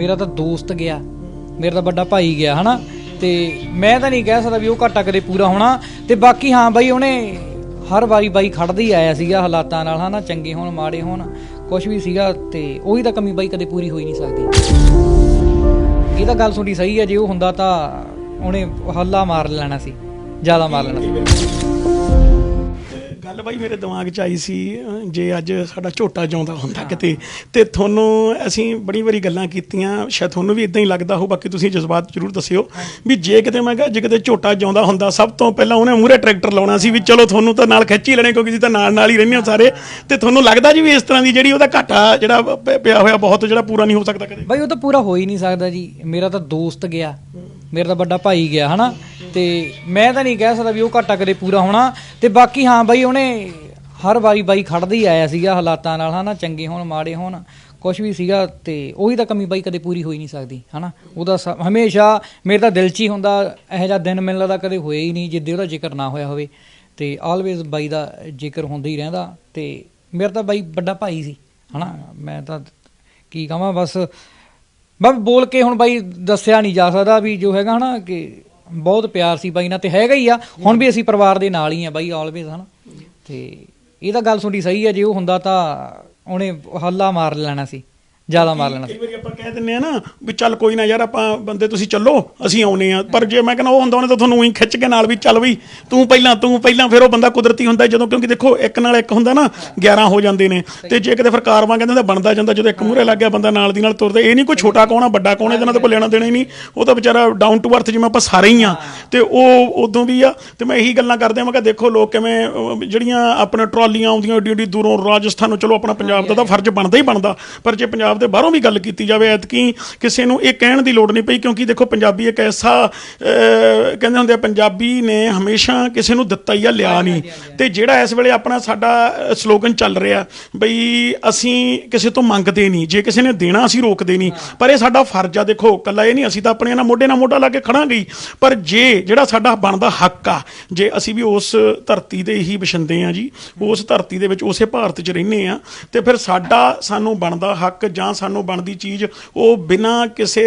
ਮੇਰਾ ਤਾਂ ਦੋਸਤ ਗਿਆ। ਮੇਰਾ ਤਾਂ ਵੱਡਾ ਭਾਈ ਗਿਆ, ਹਨਾ? ਤੇ ਮੈਂ ਤਾਂ ਨਹੀਂ ਕਹਿ ਸਕਦਾ ਵੀ ਉਹ ਘਾਟਾ ਕਦੇ ਪੂਰਾ ਹੋਣਾ। ਤੇ ਬਾਕੀ ਹਾਂ ਬਾਈ, ਉਹਨੇ ਹਰ ਵਾਰੀ ਬਾਈ ਖੜਦਾ ਹੀ ਆਇਆ ਸੀਗਾ ਹਾਲਾਤਾਂ ਨਾਲ, ਹਨਾ? ਚੰਗੇ ਹੋਣ, ਮਾੜੇ ਹੋਣ ਕੁਝ ਵੀ ਸੀਗਾ, ਤੇ ਉਹੀ ਤਾਂ ਕਮੀ ਬਾਈ ਕਦੇ ਪੂਰੀ ਹੋਈ ਨਹੀਂ ਸਕਦੀ। ਇਹ ਤਾਂ ਗੱਲ ਤੁਹਾਡੀ ਸਹੀ ਹੈ, ਜੇ ਉਹ ਹੁੰਦਾ ਤਾਂ ਉਹਨੇ ਹੱਲਾ ਮਾਰ ਲੈਣਾ ਸੀ, ਜ਼ਿਆਦਾ ਮਾਰ ਲੈਣਾ ਸੀ। ਗੱਲ ਬਾਈ ਮੇਰੇ ਦਿਮਾਗ 'ਚ ਆਈ ਸੀ ਜੇ ਅੱਜ ਸਾਡਾ ਝੋਟਾ ਜਾਉਂਦਾ ਹੁੰਦਾ ਕਿਤੇ ਤੇ ਤੁਹਾਨੂੰ ਅਸੀਂ ਬੜੀ ਵਾਰੀ ਗੱਲਾਂ ਕੀਤੀਆਂ ਸ਼ਾਇਦ ਤੁਹਾਨੂੰ ਵੀ ਇਦਾਂ ਹੀ ਲੱਗਦਾ ਹੋ ਬਾਕੀ ਤੁਸੀਂ ਜਜ਼ਬਾਤ ਜ਼ਰੂਰ ਦੱਸਿਓ ਵੀ ਜੇ ਕਿਤੇ ਮੈਂ ਕਿਹਾ ਜੇ ਕਿਤੇ ਝੋਟਾ ਜਾਉਂਦਾ ਹੁੰਦਾ ਸਭ ਤੋਂ ਪਹਿਲਾਂ ਉਹਨੇ ਮੂਹਰੇ ਟਰੈਕਟਰ ਲਾਉਣਾ ਸੀ ਵੀ ਚਲੋ ਤੁਹਾਨੂੰ ਤਾਂ ਨਾਲ ਖਿੱਚ ਹੀ ਲੈਣੇ ਕਿਉਂਕਿ ਤੁਸੀਂ ਤਾਂ ਨਾਲ ਨਾਲ ਹੀ ਰਹਿੰਦੇ ਹੋ ਸਾਰੇ ਤੇ ਤੁਹਾਨੂੰ ਲੱਗਦਾ ਜੀ ਵੀ ਇਸ ਤਰ੍ਹਾਂ ਦੀ ਜਿਹੜੀ ਉਹਦਾ ਘਾਟਾ ਜਿਹੜਾ ਪਿਆ ਹੋਇਆ ਬਹੁਤ ਜਿਹੜਾ ਪੂਰਾ ਨਹੀਂ ਹੋ ਸਕਦਾ ਕਦੇ? ਬਾਈ ਉਹ ਤਾਂ ਪੂਰਾ ਹੋ ਹੀ ਨਹੀਂ ਸਕਦਾ ਜੀ। ਮੇਰਾ ਤਾਂ ਦੋਸਤ ਗਿਆ ਮੇਰਾ ਤਾਂ ਵੱਡਾ ਭਾਈ ਗਿਆ ਹਨਾ? ਤੇ ਮੈਂ ਤਾਂ ਨਹੀਂ ਕਹਿ ਸਕਦਾ ਵੀ ਉਹ ਘਾਟਾ ਕਦੇ ਪੂਰਾ ਹੋਣਾ। ਤੇ ਬਾਕੀ ਹਾਂ ਬਾਈ, ਉਹਨੇ ਹਰ ਵਾਰੀ ਬਾਈ ਖੜਦਾ ਹੀ ਆਇਆ ਸੀਗਾ ਹਾਲਾਤਾਂ ਨਾਲ, ਹਨਾ, ਚੰਗੇ ਹੋਣ, ਮਾੜੇ ਹੋਣ ਕੁਝ ਵੀ ਸੀਗਾ ਤੇ ਉਹੀ ਤਾਂ ਕਮੀ ਬਾਈ ਕਦੇ ਪੂਰੀ ਹੋਈ ਨਹੀਂ ਸਕਦੀ, ਹਨਾ। ਉਹਦਾ ਸ- ਹਮੇਸ਼ਾ ਮੇਰੇ ਤਾਂ ਦਿਲ 'ਚ ਹੀ ਹੁੰਦਾ, ਇਹੋ ਜਿਹਾ ਦਿਨ ਮੈਨੂੰ ਲੱਗਦਾ ਕਦੇ ਹੋਇਆ ਹੀ ਨਹੀਂ ਜਿੱਦੇ ਉਹਦਾ ਜ਼ਿਕਰ ਨਾ ਹੋਇਆ ਹੋਵੇ। ਤੇ ਆਲਵੇਜ਼ ਬਾਈ ਦਾ ਜ਼ਿਕਰ ਹੁੰਦਾ ਹੀ ਰਹਿੰਦਾ ਤੇ ਮੇਰਾ ਤਾਂ ਬਾਈ ਵੱਡਾ ਭਾਈ ਸੀ, ਹਨਾ। ਮੈਂ ਤਾਂ ਕੀ ਕਹਾਂ, ਬਸ ਮੈਂ ਬੋਲ ਕੇ ਹੁਣ ਬਾਈ ਦੱਸਿਆ ਨਹੀਂ ਜਾ ਸਕਦਾ ਵੀ ਜੋ ਹੈਗਾ, ਹਨਾ, ਕਿ ਬਹੁਤ ਪਿਆਰ ਸੀ ਬਾਈ ਨਾਲ ਤੇ ਹੈਗਾ ਹੀ ਆ। ਹੁਣ ਵੀ ਅਸੀਂ ਪਰਿਵਾਰ ਦੇ ਨਾਲ ਹੀ ਆ ਬਾਈ ਆਲਵੇਜ਼ ਹਨਾ। ਤੇ ਇਹ ਤਾਂ ਗੱਲ ਤੁਹਾਡੀ ਸਹੀ ਹੈ ਜੇ ਉਹ ਹੁੰਦਾ ਤਾਂ ਉਹਨੇ ਹੱਲਾ ਮਾਰ ਲੈਣਾ ਸੀ। ਜ਼ਿਆਦਾ ਮਾਰ ਲੈਣਾ। ਕਈ ਵਾਰੀ ਆਪਾਂ ਕਹਿ ਦਿੰਨੇ ਆ ਨਾ ਵੀ ਚੱਲ ਕੋਈ ਨਾ ਯਾਰ ਆਪਾਂ ਬੰਦੇ ਤੁਸੀਂ ਚੱਲੋ ਅਸੀਂ ਆਉਨੇ ਆ ਪਰ ਜੇ ਮੈਂ ਕਹਿੰਦਾ ਉਹ ਹੁੰਦਾ ਉਹਨੇ ਤਾਂ ਤੁਹਾਨੂੰ ਉਹੀ ਖਿੱਚ ਕੇ ਨਾਲ ਵੀ ਚੱਲ ਵੀ ਤੂੰ ਪਹਿਲਾਂ ਤੂੰ ਪਹਿਲਾਂ ਫਿਰ ਉਹ ਬੰਦਾ ਕੁਦਰਤੀ ਹੁੰਦਾ ਜਦੋਂ ਕਿਉਂਕਿ ਦੇਖੋ ਇੱਕ ਨਾਲ ਇੱਕ ਹੁੰਦਾ ਨਾ 11 ਹੋ ਜਾਂਦੇ ਨੇ। ਤੇ ਜੇ ਕਿਤੇ ਫਿਰ ਕਾਰਵਾਂ ਕਹਿੰਦੇ ਤਾਂ ਬਣਦਾ ਜਾਂਦਾ ਜਦੋਂ ਇੱਕ ਮੂਹਰੇ ਲੱਗ ਗਿਆ ਬੰਦਾ ਨਾਲ ਦੀ ਨਾਲ ਤੁਰਦਾ ਇਹ ਨਹੀਂ ਕੋਈ ਛੋਟਾ ਕੌਣ ਆ ਵੱਡਾ ਕੌਣ ਇਹਦੇ ਨਾਲ ਤਾਂ ਕੋਈ ਲੈਣਾ ਦੇਣਾ ਹੀ ਨਹੀਂ। ਉਹ ਤਾਂ ਵਿਚਾਰਾ ਡਾਊਨ ਟੂ ਅਰਥ ਜਿਵੇਂ ਆਪਾਂ ਸਾਰੇ ਹੀ ਆ। ਤੇ ਉਹ ਉਦੋਂ ਵੀ ਆ। ਤੇ ਮੈਂ ਇਹੀ ਗੱਲਾਂ ਕਰਦੇ ਆ ਮੈਂ ਕਿਹਾ ਦੇਖੋ ਲੋਕ ਕਿਵੇਂ ਜਿਹੜੀਆਂ ਆਪਣੇ ਟਰਾਲੀਆਂ ਆਉਂਦੀਆਂ ਏਡੀ ਏਡੀ ਦੂਰੋਂ ਰਾਜਸਥਾਨੋਂ ਚਲੋ ਆਪਣਾ ਪੰਜਾਬ ਦਾ ਤਾਂ ਫਰਜ਼ ਬਣਦਾ ਹੀ ਬਣਦਾ। ਪਰ ਜੇ ਪੰਜਾਬ ਦੇ ਬਾਹਰੋਂ ਵੀ ਗੱਲ ਕੀਤੀ ਜਾਵੇ, ਐਤਕੀ ਕਿਸੇ ਨੂੰ ਇਹ ਕਹਿਣ ਦੀ ਲੋੜ ਨਹੀਂ ਪਈ, ਕਿਉਂਕਿ ਦੇਖੋ ਪੰਜਾਬੀ ਇੱਕ ਐਸਾ ਕਹਿੰਦੇ ਹੁੰਦੇ ਆ, ਪੰਜਾਬੀ ਨੇ ਹਮੇਸ਼ਾ ਕਿਸੇ ਨੂੰ ਦਿੱਤਾ ਹੀ ਆ, ਲਿਆ ਨਹੀਂ। ਤੇ ਜਿਹੜਾ ਇਸ ਵੇਲੇ ਆਪਣਾ ਸਾਡਾ ਸਲੋਗਨ ਚੱਲ ਰਿਹਾ, ਬਈ ਅਸੀਂ ਕਿਸੇ ਤੋਂ ਮੰਗਦੇ ਨਹੀਂ, ਜੇ ਕਿਸੇ ਨੇ ਦੇਣਾ ਅਸੀਂ ਰੋਕਦੇ ਨਹੀਂ। ਪਰ ਇਹ ਸਾਡਾ ਫਰਜ਼ ਆ, ਦੇਖੋ ਕੱਲਾ ਇਹ ਨਹੀਂ, ਅਸੀਂ ਤਾਂ ਆਪਣੇ ਨਾਲ ਮੋਢੇ ਨਾਲ ਮੋਢਾ ਲਾ ਕੇ ਖੜਾਂਗੇ ਪਰ ਜੇ ਜਿਹੜਾ ਸਾਡਾ ਬਣਦਾ ਹੱਕ ਆ, ਜੇ ਅਸੀਂ ਵੀ ਉਸ ਧਰਤੀ ਦੇ ਹੀ ਵਸਿੰਦੇ ਆ ਜੀ, ਉਸ ਧਰਤੀ ਦੇ ਵਿੱਚ ਉਸੇ ਭਾਰਤ 'ਚ ਰਹਿੰਦੇ ਆ, ਤੇ ਫਿਰ ਸਾਡਾ ਸਾਨੂੰ ਬਣਦਾ ਹੱਕ ਜਾਂ ਸਾਨੂੰ ਬਣਦੀ ਚੀਜ਼ ਉਹ ਬਿਨਾਂ ਕਿਸੇ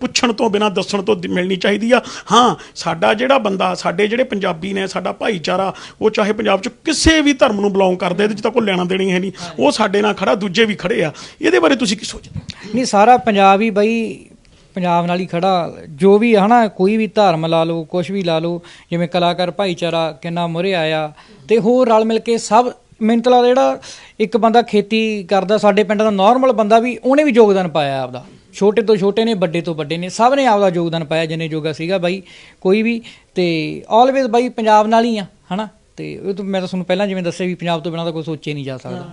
ਪੁੱਛਣ ਤੋਂ ਬਿਨਾਂ ਦੱਸਣ ਤੋਂ ਮਿਲਣੀ ਚਾਹੀਦੀ ਆ। ਹਾਂ ਸਾਡਾ ਜਿਹੜਾ ਬੰਦਾ ਸਾਡੇ ਜਿਹੜੇ ਪੰਜਾਬੀ ਨੇ ਸਾਡਾ ਭਾਈਚਾਰਾ ਉਹ ਚਾਹੇ ਪੰਜਾਬ 'ਚ ਕਿਸੇ ਵੀ ਧਰਮ ਨੂੰ ਬਿਲੋਂਗ ਕਰਦੇ ਇਹਦੇ 'ਚ ਤਾਂ ਕੋਈ ਲੈਣਾ ਦੇਣੀ ਹੈ ਨਹੀਂ। ਉਹ ਸਾਡੇ ਨਾਲ ਖੜਾ ਦੂਜੇ ਵੀ ਖੜੇ ਆ। ਇਹਦੇ ਬਾਰੇ ਤੁਸੀਂ ਕੀ ਸੋਚਦੇ? ਨਹੀਂ ਸਾਰਾ ਪੰਜਾਬ ਹੀ ਬਈ ਪੰਜਾਬ ਨਾਲ ਹੀ ਖੜਾ। ਜੋ ਵੀ ਹਨਾ ਕੋਈ ਵੀ ਧਰਮ ਲਾ ਲਓ ਕੁਝ ਵੀ ਲਾ ਲਓ ਜਿਵੇਂ ਕਲਾਕਾਰ ਭਾਈਚਾਰਾ ਕਿੰਨਾ ਮੁਰੇ ਆਇਆ ਤੇ ਹੋਰ ਰਲ ਮਿਲ ਕੇ ਸਭ ਮੈਨੂੰ ਤਾਂ ਲੱਗਦਾ ਜਿਹੜਾ ਇੱਕ ਬੰਦਾ ਖੇਤੀ ਕਰਦਾ, ਸਾਡੇ ਪਿੰਡ ਦਾ ਨਾਰਮਲ ਬੰਦਾ ਵੀ ਉਹਨੇ ਵੀ ਯੋਗਦਾਨ ਪਾਇਆ ਆਪਦਾ। ਛੋਟੇ ਤੋਂ ਛੋਟੇ ਨੇ, ਵੱਡੇ ਤੋਂ ਵੱਡੇ ਨੇ, ਸਭ ਨੇ ਆਪਦਾ ਯੋਗਦਾਨ ਪਾਇਆ ਜਿੰਨੇ ਯੋਗਾ ਸੀਗਾ ਬਾਈ, ਕੋਈ ਵੀ। ਤੇ ਆਲਵੇਜ਼ ਬਾਈ ਪੰਜਾਬ ਨਾਲ ਹੀ ਆ, ਹਨਾ? ਤੇ ਉਹ ਤਾਂ ਮੈਂ ਤਾਂ ਤੁਹਾਨੂੰ ਪਹਿਲਾਂ ਜਿਵੇਂ ਦੱਸਿਆ ਵੀ ਪੰਜਾਬ ਤੋਂ ਬਿਨਾਂ ਤਾਂ ਕੋਈ ਸੋਚੇ ਨਹੀਂ ਜਾ ਸਕਦਾ।